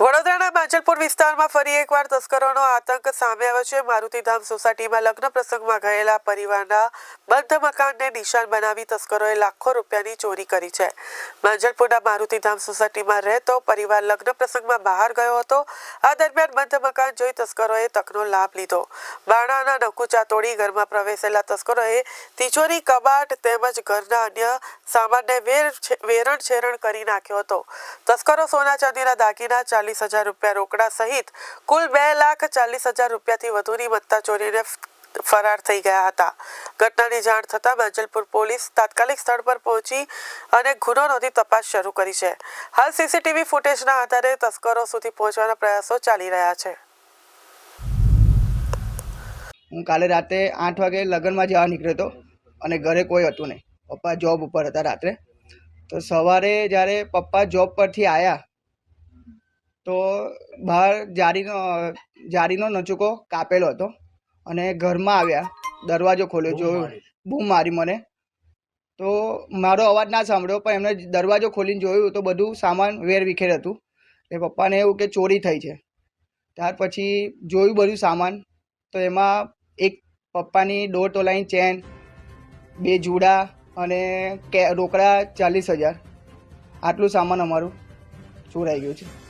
વડોદરાના માંજલપુર વિસ્તારમાં ફરી એકવાર તસ્કરોનો આતંક સામે આવ્યો છે. મારુતિધામ સોસાયટીમાં લગ્ન પ્રસંગમાં ગયેલા પરિવારના બંધ મકાનને નિશાન બનાવી તસ્કરોએ લાખો રૂપિયાની ચોરી કરી છે. માંજલપુરના મારુતિધામ સોસાયટીમાં રહેતો પરિવાર લગ્ન પ્રસંગમાં બહાર ગયો હતો. આ દરમિયાન બંધ મકાન જોઈ તસ્કરોએ તકનો લાભ લીધો. બારણાના નકુચા તોડી ઘરમાં પ્રવેશેલા તસ્કરોએ તિજોરી, કબાટ તેમજ ઘરના અન્ય સામાનને વેર વેરણ છેરણ કરી નાખ્યો હતો. તસ્કરો સોના ચાંદીના દાગીના ચાલીસ હજાર રૂપિયા રોકડા સહિત કુલ બે લાખ ચાલીસ હજાર રૂપિયાથી વધુની મત્તા ચોરીને ફરાર થઈ ગયા હતા. ઘટનાની જાણ થતાં માંજલપુર પોલીસ તાત્કાલિક સ્થળ પર પહોંચી અને ગુનો નોંધી તપાસ શરૂ કરી છે. હાલ સીસીટીવી ફૂટેજના આધારે તસ્કરો સુધી પહોંચવાના પ્રયાસો ચાલી રહ્યા છે. હું કાલે રાતે આઠ વાગે લગ્નમાં જવા નીકળ્યો હતો અને ઘરે કોઈ હતું નહીં. પપ્પા જોબ ઉપર હતા રાત્રે. તો સવારે જ્યારે પપ્પા જોબ પરથી આવ્યા તો બહાર જારીનો જારીનો નચુકો કાપેલો હતો અને ઘરમાં આવ્યા દરવાજો ખોલ્યો જોયું. બૂમ મારી મને. તો મારો અવાજ ના સાંભળ્યો પણ એમણે દરવાજો ખોલીને જોયું તો બધું સામાન વેર વિખેર હતું. એ પપ્પાને એવું કે ચોરી થઈ છે. ત્યાર પછી જોયું બધું સામાન તો એમાં એક પપ્પાની દોઢ તોલાની ચેન બે જુડા અને કે રોકડા ચાલીસ હજાર. આટલું સામાન અમારું ચોરાઈ ગયું છે.